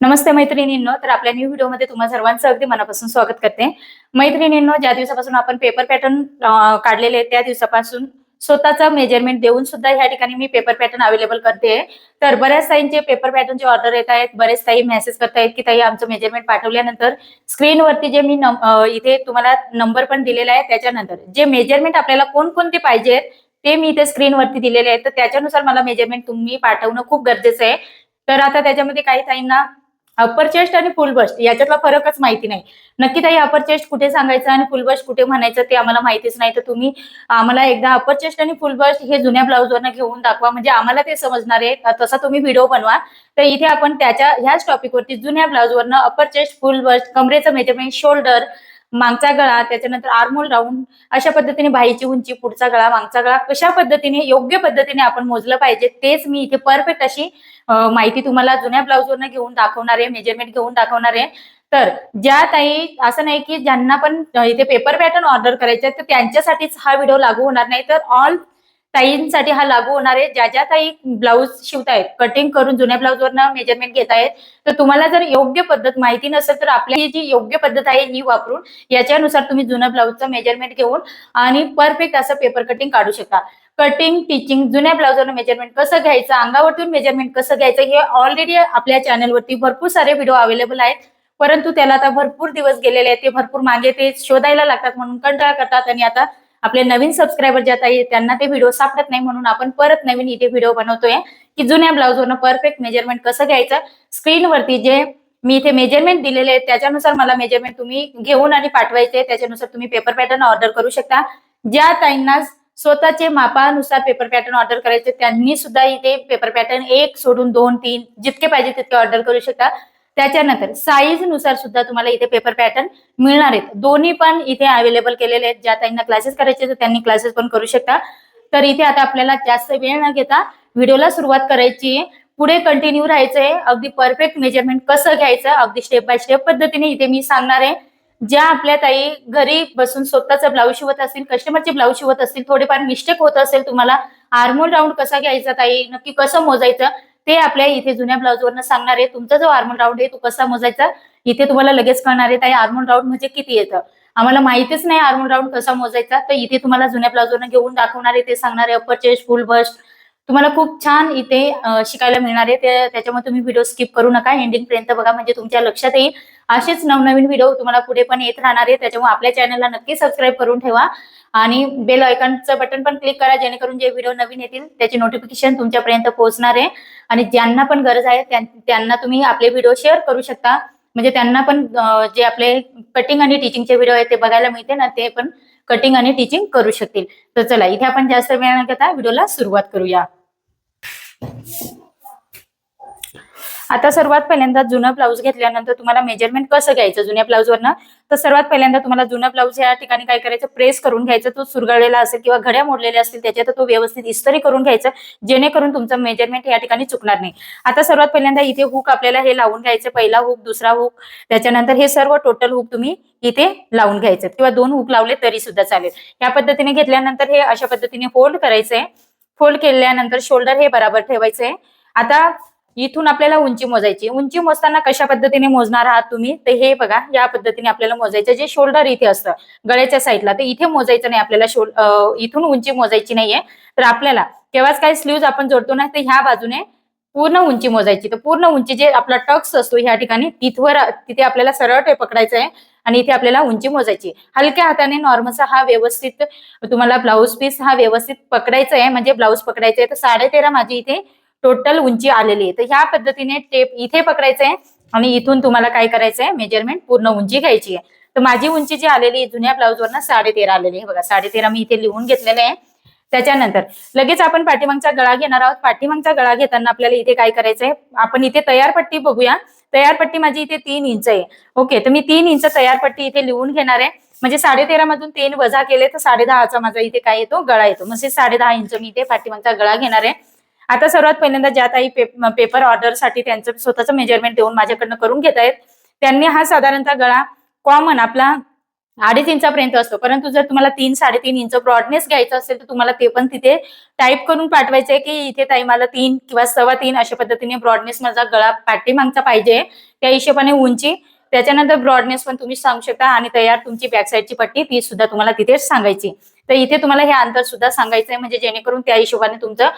नमस्ते मैत्रिणींनो तर आपल्या न्यू व्हिडिओमध्ये तुम्हा सर्वांचं अगदी मनापासून स्वागत करते. मैत्रिणींनो ज्या दिवसापासून आपण पेपर पॅटर्न काढलेले त्या दिवसापासून स्वतःचा मेजरमेंट देऊन सुद्धा ह्या ठिकाणी मी पेपर पॅटर्न अवेलेबल करते. तर बऱ्याच ताईंचे पेपर पॅटर्नचे ऑर्डर येत आहेत बरेच ताई मेसेज करतायत की ताई आमचं मेजरमेंट पाठवल्यानंतर स्क्रीनवरती जे मी इथे तुम्हाला नंबर पण दिलेला आहे त्याच्यानंतर जे मेजरमेंट आपल्याला कोणकोणते पाहिजे ते मी इथे स्क्रीनवरती दिलेले आहेत. तर त्याच्यानुसार मला मेजरमेंट तुम्ही पाठवणं खूप गरजेचं आहे. तर आता त्याच्यामध्ये काही ताईंना अप्पर चेस्ट आणि फुल बस्ट याच्यातला फरकच माहिती नाही. नक्की ताई अपर चेस्ट कुठे सांगायचं आणि फुल बस्ट कुठे म्हणायचं ते आम्हाला माहितीच नाही. तर तुम्ही आम्हाला एकदा अपर चेस्ट आणि फुल बस्ट हे जुन्या ब्लाऊजवरनं घेऊन दाखवा. म्हणजे आम्हाला ते समजणार आहे. तसा तुम्ही व्हिडिओ बनवा. तर इथे आपण त्याच्या ह्याच टॉपिकवरती जुन्या ब्लाऊजवरनं अपर चेस्ट फुल बस्ट कमरेचं मेजरमेंट शोल्डर मागचा गळा त्याच्यानंतर आर्मोल राऊंड अशा पद्धतीने बाईची उंची पुढचा गळा मागचा गळा कशा पद्धतीने योग्य पद्धतीने आपण मोजलं पाहिजे तेच मी इथे परफेक्ट अशी माहिती तुम्हाला जुन्या ब्लाऊजवरनं घेऊन दाखवणार आहे मेजरमेंट घेऊन दाखवणार आहे. तर ज्या ताई असं नाही की ज्यांना पण इथे पेपर पॅटर्न ऑर्डर करायचे तर त्यांच्यासाठीच हा व्हिडिओ लागू होणार नाही. तर ऑल ताईंसाठी हा लागू होणार आहे. ज्या ज्या ताई ब्लाऊज शिवतायत कटिंग करून जुन्या ब्लाऊजवरनं मेजरमेंट घेत आहेत तर तुम्हाला जर योग्य पद्धत माहिती नसेल तर आपली ही जी योग्य पद्धत आहे ही वापरून याच्यानुसार तुम्ही जुन्या ब्लाऊजचं मेजरमेंट घेऊन आणि परफेक्ट असं पेपर कटिंग काढू शकता. कटिंग टिचिंग जुन्या ब्लाऊजवर मेजरमेंट कसं घ्यायचं अंगावरतून मेजरमेंट कसं घ्यायचं हे ऑलरेडी आपल्या चॅनलवरती भरपूर सारे व्हिडिओ अवेलेबल आहेत. परंतु त्याला आता भरपूर दिवस गेलेले आहेत ते भरपूर मागे ते शोधायला लागतात म्हणून कंटाळा करतात आणि आता आपले नवीन सबस्क्रायबर ज्या आता त्यांना ते व्हिडिओ सापडत नाही म्हणून आपण परत नवीन इथे व्हिडिओ बनवतोय. की जुन्या ब्लाऊजवरनं परफेक्ट मेजरमेंट कसं घ्यायचं? स्क्रीनवरती जे मी इथे मेजरमेंट दिलेले आहेत त्याच्यानुसार मला मेजरमेंट तुम्ही घेऊन आणि पाठवायचे. त्याच्यानुसार तुम्ही पेपर पॅटर्न ऑर्डर करू शकता. ज्या ताईंना स्वतःचे मापानुसार पेपर पॅटर्न ऑर्डर करायचे त्यांनी सुद्धा इथे पेपर पॅटर्न एक सोडून दोन तीन जितके पाहिजे तितके ऑर्डर करू शकता. त्याच्यानंतर साईजनुसार सुद्धा तुम्हाला इथे पेपर पॅटर्न मिळणार आहेत. दोन्ही पण इथे अवेलेबल केलेले आहेत. ज्या ताईंना क्लासेस करायचे तर त्यांनी क्लासेस पण करू शकता. तर इथे आता आपल्याला जास्त वेळ न घेता व्हिडिओला सुरुवात करायची आहे. पुढे कंटिन्यू राहायचंय. अगदी परफेक्ट मेजरमेंट कसं घ्यायचं अगदी स्टेप बाय स्टेप पद्धतीने इथे मी सांगणार आहे. ज्या आपल्या ताई घरी बसून स्वतःचा ब्लाऊज शिवत असतील कस्टमरचे ब्लाऊज शिवत असतील थोडेफार मिस्टेक होत असेल तुम्हाला आर्मोल राऊंड कसा घ्यायचा ताई नक्की कसं मोजायचं ते आपल्या इथे जुन्या ब्लाऊजवरनं सांगणार आहे तुमचा जो आर्मोल राऊंड आहे तो कसा मोजायचा इथे तुम्हाला लगेच कळणार आहे ताई आर्मोल राऊंड म्हणजे किती येतं. आम्हाला माहितीच नाही आर्मोल राऊंड कसा मोजायचा तर इथे तुम्हाला जुन्या ब्लाऊजवरनं घेऊन दाखवणार आहे ते सांगणार आहे अप्पर चेस्ट फुल बस्ट तुम्हाला खूप छान इथे शिकायला मिळणार आहे. त्याच्यामुळे तुम्ही व्हिडिओ स्किप करू नका. एंडिंग पर्यंत बघा म्हणजे तुमच्या लक्षात येईल. असेच नवनवीन व्हिडिओ तुम्हाला पुढे पण येत राहणार आहे. त्याच्यामुळे आपल्या चॅनलला नक्की सबस्क्राईब करून ठेवा. आणि बेल आयकॉनचं बटन पण क्लिक करा जेणेकरून जे व्हिडिओ नवीन येतील त्याचे नोटिफिकेशन तुमच्यापर्यंत पोहोचणार आहे. आणि ज्यांना पण गरज आहे त्यांना तुम्ही आपले व्हिडिओ शेअर करू शकता. म्हणजे त्यांना पण जे आपले कटिंग आणि टीचिंगचे व्हिडिओ आहेत ते बघायला मिळते ना ते पण कटिंग आणि टीचिंग करू शकतील. तर चला इथे आपण जास्त वेळ न घेता व्हिडिओला सुरुवात करूया. आता सर्वात पहिल्यांदा जुनं ब्लाऊज घेतल्यानंतर तुम्हाला मेजरमेंट कसं घ्यायचं? जुन्या ब्लाऊजवरनं तर सर्वात पहिल्यांदा तुम्हाला जुना ब्लाऊज या ठिकाणी काय करायचं? प्रेस करून घ्यायचं. तो सुरगळलेला असेल किंवा घड्या मोडलेल्या असतील त्याच्यात तो व्यवस्थित इस्त्री करून घ्यायचं जेणेकरून तुमचं मेजरमेंट या ठिकाणी चुकणार नाही. आता सर्वात पहिल्यांदा इथे हुक आपल्याला हे लावून घ्यायचं पहिला हुक दुसरा हुक त्याच्यानंतर हे सर्व टोटल हुक तुम्ही इथे लावून घ्यायचं. किंवा दोन हुक लावले तरी सुद्धा चालेल. या पद्धतीने घेतल्यानंतर हे अशा पद्धतीने फोल्ड करायचंय. फोल्ड केल्यानंतर शोल्डर हे बराबर ठेवायचंय. आता इथून आपल्याला उंची मोजायची. उंची मोजताना कशा पद्धतीने मोजणार आहात तुम्ही? तर हे बघा या पद्धतीने आपल्याला मोजायचं जे शोल्डर इथे असतं गळ्याच्या साईडला तर इथे मोजायचं नाही आपल्याला शोल इथून उंची मोजायची नाहीये. तर आपल्याला केव्हाच काय स्लीव्ज आपण जोडतो ना तर ह्या बाजूने पूर्ण उंची मोजायची. तर पूर्ण उंची जे आपला टक्स असतो ह्या ठिकाणी तिथवर तिथे आपल्याला सरळ टे पकडायचं आहे आणि इथे आपल्याला उंची मोजायची. हलक्या हाताने नॉर्मलचा हा व्यवस्थित तुम्हाला ब्लाऊज पीस हा व्यवस्थित पकडायचा आहे. म्हणजे ब्लाऊज पकडायचा आहे. तर साडे तेरा माझी इथे टोटल उंची आलेली आहे. तर ह्या पद्धतीने टेप इथे पकडायचं आहे आणि इथून तुम्हाला काय करायचं आहे मेजरमेंट पूर्ण उंची घ्यायची आहे. तर माझी उंची जी आलेली आहे जुन्या ब्लाऊजवरनं साडे तेरा आलेली आहे. बघा साडे तेरा मी इथे लिहून घेतलेलं आहे. त्याच्यानंतर लगेच आपण पाठीमागचा गळा घेणार आहोत. पाठीमागचा गळा घेताना आपल्याला इथे काय करायचंय? आपण इथे तयार पट्टी बघूया. तयार पट्टी माझी इथे तीन इंच आहे. ओके तर मी तीन इंच तयार पट्टी इथे लिहून घेणार आहे. म्हणजे साडे तेरा मधून तीन वजा केले तर साडे दहाचा माझा इथे काय येतो? गळा येतो. म्हणजे साडे दहा इंच मी इथे पाठीमागचा गळा घेणार आहे. आता सर्वात पहिल्यांदा ज्या ताई पेप- पेपर ऑर्डरसाठी त्यांचं स्वतःचं मेजरमेंट देऊन माझ्याकडनं करून घेत आहेत त्यांनी हा साधारणतः गळा कॉमन आपला अडीच इंचापर्यंत असतो. परंतु जर तुम्हाला तीन साडेतीन इंच ब्रॉडनेस घ्यायचं असेल तर तुम्हाला ते पण तिथे टाईप करून पाठवायचे की इथे ताई मला तीन किंवा सव्वा तीन अशा पद्धतीने ब्रॉडनेस माझा गळा पाठीमागचा पाहिजे. त्या हिशोबाने उंची त्याच्यानंतर ब्रॉडनेस पण तुम्ही सांगू शकता आणि तयार तुमची बॅक साईडची पट्टी ती सुद्धा तुम्हाला तिथेच सांगायची. तर इथे तुम्हाला हे अंतर सुद्धा सांगायचंय म्हणजे जेणेकरून त्या हिशोबाने तुमचं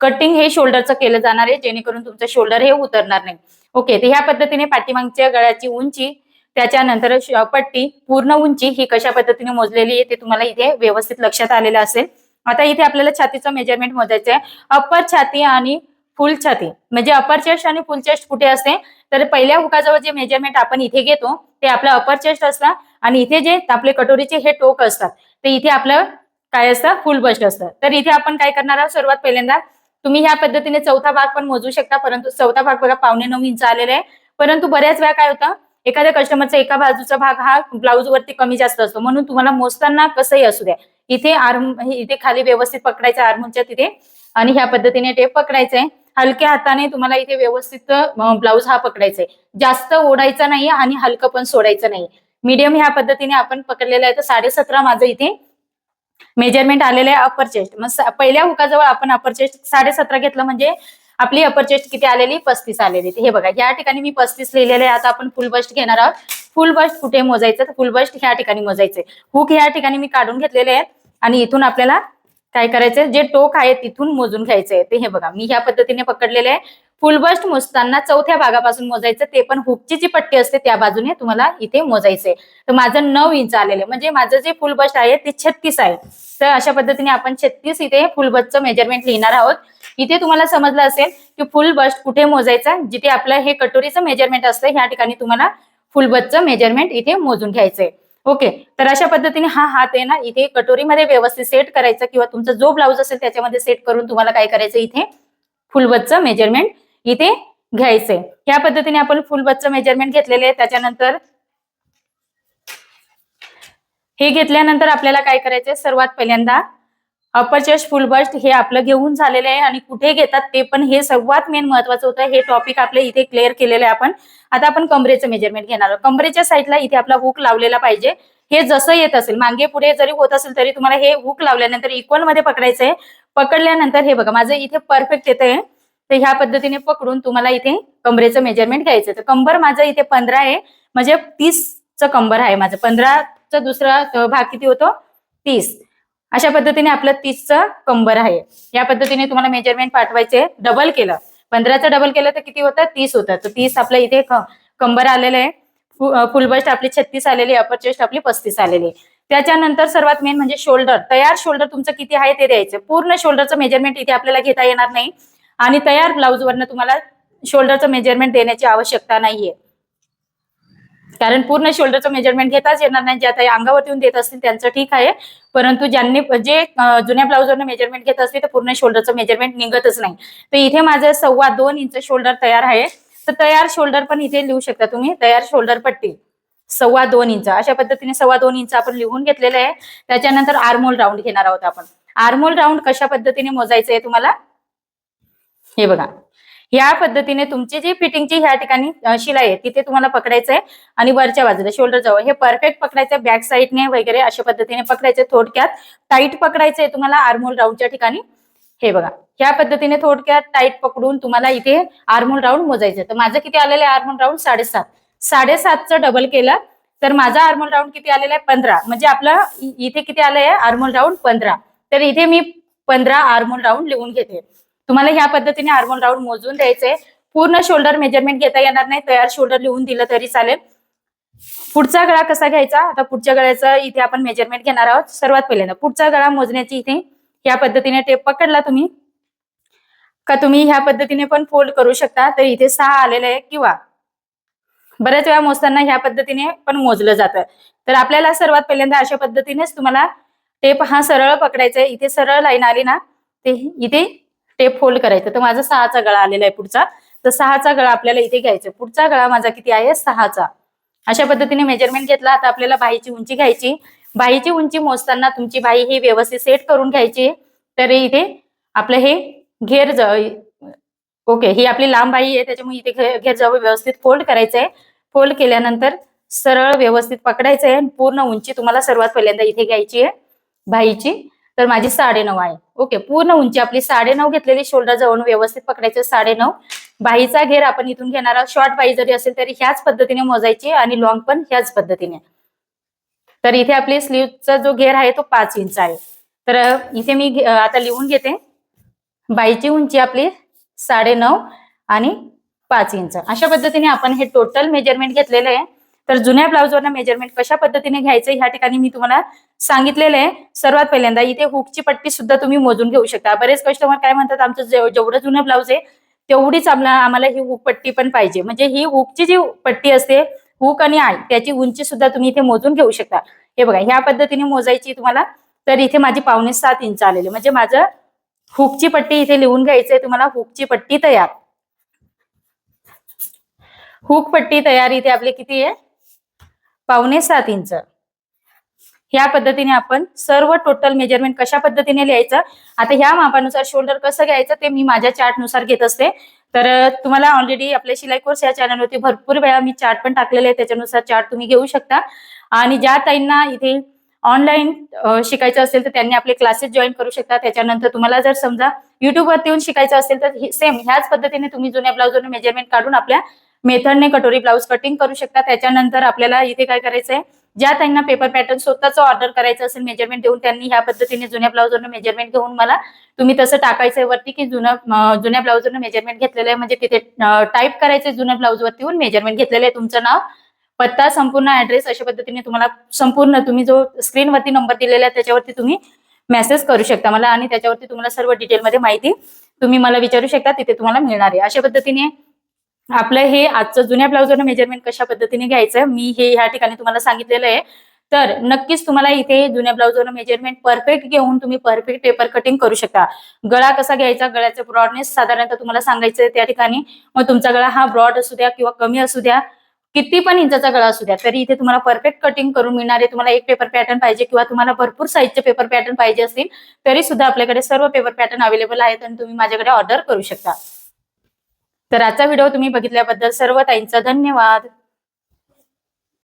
कटिंग हे शोल्डरचं केलं जाणार आहे जेणेकरून तुमचं शोल्डर हे उतरणार नाही. ओके तर ह्या पद्धतीने पाठीमागच्या गळ्याची उंची त्याच्यानंतर पट्टी पूर्ण उंची ही कशा पद्धतीने मोजलेली आहे ते तुम्हाला इथे व्यवस्थित लक्षात आलेलं असेल. आता इथे आपल्याला छातीचं मेजरमेंट मोजायचं आहे. अप्पर छाती आणि फुल छाती. म्हणजे अपर चेस्ट आणि फुल चेस्ट कुठे असते? तर पहिल्या हुकाजवळ जे मेजरमेंट आपण इथे घेतो ते आपलं अपर चेस्ट असतं आणि इथे जे आपले कटोरीचे हे टोक असतात ते इथे आपलं काय असतं? फुल बस्ट असतं. तर इथे आपण काय करणार आहोत? सर्वात पहिल्यांदा तुम्ही ह्या पद्धतीने चौथा भाग पण मोजू शकता परंतु चौथा भाग बघा पावणे नऊ इंच आलेला आहे. परंतु बऱ्याच वेळा काय होतं एखाद्या कस्टमरचा एका बाजूचा भाग हा ब्लाऊज वरती कमी जास्त असतो. म्हणून तुम्हाला मोजताना कसंही असू द्या. इथे आर्म इथे खाली व्यवस्थित पकडायचं आर्मच्या तिथे आणि ह्या पद्धतीने टेप पकडायचंय. हलक्या हाताने तुम्हाला इथे व्यवस्थित ब्लाऊज हा पकडायचा आहे जास्त ओढायचा नाही आणि हलकं पण सोडायचं नाही. मीडियम ह्या पद्धतीने आपण पकडलेलं आहे. तर साडेसतरा माझं इथे मेजरमेंट आलेलं आहे अपर चेस्ट मग पहिल्या हुकाजवळ आपण अपर चेस्ट साडेसतरा घेतलं म्हणजे आपली अपर चेस्ट किती आलेली? पस्तीस आलेली. हे बघा या ठिकाणी मी पस्तीस लिहिलेले आहे. आता आपण फुल बस्ट घेणार आहोत. फुल बस्ट कुठे मोजायचं? तर फुल बस्ट ह्या ठिकाणी मोजायचंय. हुक ह्या ठिकाणी मी काढून घेतलेले आहेत आणि इथून आपल्याला काय करायचंय? जे टोक आहे तिथून मोजून घ्यायचंय. ते हे बघा मी ह्या पद्धतीने पकडलेले आहे. फुल बस्ट मोजताना चौथ्या भागापासून मोजायचं ते पण हुकची जी पट्टी असते त्या बाजूने तुम्हाला इथे मोजायचंय. तर माझं नऊ इंच आलेलं आहे. म्हणजे माझं जे फुल बस्ट आहे ते छत्तीस आहे. तर अशा पद्धतीने आपण छत्तीस इथे फुल बस्टचं मेजरमेंट लिहिणार आहोत. इथे तुम्हाला समजलं असेल की फुल बस्ट कुठे मोजायचं जिथे आपलं हे कटोरीचं मेजरमेंट असतं ह्या ठिकाणी तुम्हाला फुल बस्टचं मेजरमेंट इथे मोजून घ्यायचंय. ओके तर अशा पद्धतीने हा हात आहे ना इथे कटोरीमध्ये व्यवस्थित सेट करायचा किंवा तुमचा जो ब्लाऊज असेल त्याच्यामध्ये सेट करून तुम्हाला काय करायचं इथे? फुलबतचं मेजरमेंट इथे घ्यायचंय या पद्धतीने आपण फुलबतचं मेजरमेंट घेतलेले आहे त्याच्यानंतर हे घेतल्यानंतर आपल्याला काय करायचंय? सर्वात पहिल्यांदा अपर चेस्ट फुल बस्ट हे आपलं घेऊन झालेलं आहे आणि कुठे घेतात ते पण हे सर्वात मेन महत्वाचं होतं. हे टॉपिक आपले इथे क्लिअर केलेलं आहे आपण. आता आपण कमरेचं मेजरमेंट घेणार आहोत. कमरेच्या साईडला इथे आपला हुक लावलेला पाहिजे. हे जसं येत असेल मागे पुढे जरी होत असेल तरी तुम्हाला हे हुक लावल्यानंतर इक्वलमध्ये पकडायचंय. पकडल्यानंतर हे बघा माझं इथे परफेक्ट येत आहे तर ह्या पद्धतीने पकडून तुम्हाला इथे कमरेचं मेजरमेंट घ्यायचं तर कंबर माझं इथे पंधरा आहे. म्हणजे तीसचं कंबर आहे माझं. पंधराचा दुसरा भाग किती होतो? तीस. अशा पद्धतीने आपलं तीसचं कंबर आहे. या पद्धतीने तुम्हाला मेजरमेंट पाठवायचे. डबल केलं. पंधराचं डबल केलं तर किती होतं? तीस होतं. तर तीस आपलं इथे कंबर आलेलं आहे. फुल बस्ट आपली छत्तीस आलेली अपर चेस्ट आपली पस्तीस आलेली आहे. त्याच्यानंतर सर्वात मेन म्हणजे शोल्डर तयार शोल्डर तुमचं किती आहे ते द्यायचं. पूर्ण शोल्डरचं मेजरमेंट इथे आपल्याला घेता येणार नाही. आणि तयार ब्लाऊज वरनं तुम्हाला शोल्डरचं मेजरमेंट देण्याची आवश्यकता नाहीये. कारण पूर्ण शोल्डरचं मेजरमेंट घेताच येणार नाही. जे आता अंगावरती येऊन देत असतील त्यांचं ठीक आहे. परंतु ज्यांनी जे जुन्या ब्लाऊजवरनं मेजरमेंट घेत असतील तर पूर्ण शोल्डरचं मेजरमेंट निघतच नाही. तर इथे माझं सव्वा दोन इंच शोल्डर तयार आहे. तर तयार शोल्डर पण इथे लिहू शकता तुम्ही. तयार शोल्डर पट्टी. सव्वा दोन इंच. अशा पद्धतीने सव्वा दोन इंच आपण लिहून घेतलेलं आहे. त्याच्यानंतर आर्मोल राऊंड घेणार आहोत आपण. आर्मोल राऊंड कशा पद्धतीने मोजायचं आहे तुम्हाला? हे बघा. या पद्धतीने तुमची जी फिटिंगची ह्या ठिकाणी शिलाई आहे तिथे तुम्हाला पकडायचं आहे आणि वरच्या बाजूला शोल्डर जवळ. हे परफेक्ट पकडायचं बॅक साईडने वगैरे अशा पद्धतीने पकडायचे थोडक्यात. टाईट पकडायचंय तुम्हाला आर्मोल राऊंडच्या ठिकाणी. हे बघा. ह्या पद्धतीने थोडक्यात टाईट पकडून तुम्हाला इथे आर्मोल राऊंड मोजायचं तर माझं किती आलेलं आहे आर्मोल राऊंड साडेसात. साडेसातचं डबल केलं तर माझा आर्मोल राऊंड किती आलेला आहे? पंधरा. म्हणजे आपलं इथे किती आलंय? आर्मोल राऊंड पंधरा. तर इथे मी पंधरा आर्मोल राऊंड लिहून घेते. तुम्हाला ह्या पद्धतीने आर्मोल राऊंड मोजून द्यायचंय पूर्ण शोल्डर मेजरमेंट घेता येणार नाही. तयार शोल्डर लिहून दिलं तरी चालेल. पुढचा गळा कसा घ्यायचा? आता पुढच्या गळ्याचा इथे आपण मेजरमेंट घेणार आहोत. सर्वात पहिल्यांदा पुढचा गळा मोजण्याची इथे या पद्धतीने टेप पकडला तुम्ही. का तुम्ही ह्या पद्धतीने पण फोल्ड करू शकता. तर इथे सहा आलेलं आहे किंवा बऱ्याच वेळा मोजताना ह्या पद्धतीने पण मोजलं जातं. तर आपल्याला सर्वात पहिल्यांदा अशा पद्धतीनेच तुम्हाला टेप हा सरळ पकडायचा आहे. इथे सरळ लाईन आली ना ते इथे टेप फोल्ड करायचं. तर माझा सहाचा गळा आलेला आहे पुढचा. तर सहाचा गळा आपल्याला इथे घ्यायचा. पुढचा गळा माझा किती आहे? सहाचा. अशा पद्धतीने मेजरमेंट घेतला. आता आपल्याला बाहीची उंची घ्यायची. बाहीची उंची मोजताना तुमची बाही ही व्यवस्थित सेट करून घ्यायची. तर इथे आपलं हे घेर ज ओके ही आपली लांब बाही आहे. त्याच्यामुळे इथे घेर जवळ व्यवस्थित फोल्ड करायचं आहे फोल्ड केल्यानंतर सरळ व्यवस्थित पकडायचं आहे पूर्ण उंची तुम्हाला सर्वात पहिल्यांदा इथे घ्यायची आहे. बाईची तर माझी साडेनऊ आहे. ओके पूर्ण उंची. आपली साडेनऊ घेतलेली शोल्डर जवळ व्यवस्थित पकडायचं. साडेनऊ. बाईचा घेर आपण इथून घेणार आहोत. शॉर्ट बाई जरी असेल तरी ह्याच पद्धतीने मोजायची आणि लॉंग पण ह्याच पद्धतीने. तर इथे आपली स्लीवचा जो घेर आहे तो पाच इंच आहे. तर इथे मी घे- आता लिहून घेते. बाईची उंची आपली साडेनऊ आणि पाच इंच. अशा पद्धतीने आपण हे टोटल मेजरमेंट घेतलेलं आहे. तर जुन्या ब्लाऊजवर मेजरमेंट कशा पद्धतीने घ्यायचं ह्या ठिकाणी मी तुम्हाला सांगितलेलं आहे. सर्वात पहिल्यांदा इथे हुकची पट्टी सुद्धा तुम्ही मोजून घेऊ शकता. बरेच कस्टमर काय म्हणतात आमचं जेवढं जुनं ब्लाऊज आहे तेवढीच आम्हाला आम्हाला ही हुक पट्टी पण पाहिजे. म्हणजे ही हुकची जी पट्टी असते हुक आणि आय त्याची उंची सुद्धा तुम्ही इथे मोजून घेऊ शकता. हे बघा ह्या पद्धतीने मोजायची तुम्हाला तर इथे माझी पावणे सात इंच आलेली. म्हणजे माझं हुकची पट्टी इथे लिहून घ्यायची आहे तुम्हाला हुकची पट्टी तयार. हुक पट्टी तयार इथे आपली किती आहे? पावणे सात इंच. ह्या पद्धतीने आपण सर्व टोटल मेजरमेंट कशा पद्धतीने लिहायचं? आता ह्या मापानुसार शोल्डर कसं घ्यायचं ते मी माझ्या चार्टनुसार घेत असते. तर तुम्हाला ऑलरेडी आपल्या शिलाई कोर्स या चॅनलवरती भरपूर वेळा मी चार्ट पण टाकलेले आहे त्याच्यानुसार चार्ट तुम्ही घेऊ शकता. आणि ज्या ताईंना इथे ऑनलाईन शिकायचं असेल तर त्यांनी आपले क्लासेस जॉईन करू शकता. त्याच्यानंतर तुम्हाला जर समजा युट्यूबवरती येऊन शिकायचं असेल तर सेम ह्याच पद्धतीने तुम्ही जुन्या ब्लाउजवरून मेजरमेंट काढून आपल्या मेथडने कटोरी ब्लाऊज कटिंग करू शकता. त्याच्यानंतर आपल्याला इथे काय करायचंय? ज्या त्यांना पेपर पॅटर्न स्वतःच ऑर्डर करायचं असेल मेजरमेंट देऊन त्यांनी ह्या पद्धतीने जुन्या ब्लाऊजवरनं मेजरमेंट घेऊन मला तुम्ही तसं टाकायचंय वरती की जुनं जुन्या ब्लाउजवरून मेजरमेंट घेतलेलं आहे. म्हणजे तिथे टाईप करायचंय जुन्या ब्लाऊजवरती येऊन मेजरमेंट घेतलेलं आहे तुमचं नाव पत्ता संपूर्ण ऍड्रेस अशा पद्धतीने तुम्हाला संपूर्ण तुम्ही जो स्क्रीनवरती नंबर दिलेला आहे त्याच्यावरती तुम्ही मेसेज करू शकता मला. आणि त्याच्यावरती तुम्हाला सर्व डिटेलमध्ये माहिती तुम्ही मला विचारू शकता तिथे तुम्हाला मिळणार आहे. अशा पद्धतीने आपलं हे आजचं जुन्या ब्लाउजवर मेजरमेंट कशा पद्धतीने घ्यायचं मी हे ह्या ठिकाणी तुम्हाला सांगितलेलं आहे. तर नक्कीच तुम्हाला इथे जुन्या ब्लाउजवर मेजरमेंट परफेक्ट घेऊन तुम्ही परफेक्ट पेपर कटिंग करू शकता. गळा कसा घ्यायचा? गळ्याचे ब्रॉडनेस साधारणतः तुम्हाला सांगायचं त्या ठिकाणी. मग तुमचा गळा हा ब्रॉड असू द्या किंवा कमी असू द्या किती पण इंचाचा गळा असू द्या तरी इथे तुम्हाला परफेक्ट कटिंग करून मिळणार आहे. तुम्हाला एक पेपर पॅटर्न पाहिजे किंवा तुम्हाला भरपूर साईजचे पेपर पॅटर्न पाहिजे असतील तरी सुद्धा आपल्याकडे सर्व पेपर पॅटर्न अवेलेबल आहेत आणि तुम्ही माझ्याकडे ऑर्डर करू शकता. तर आजचा व्हिडिओ तुम्ही बघितल्याबद्दल सर्व ताईंचा धन्यवाद.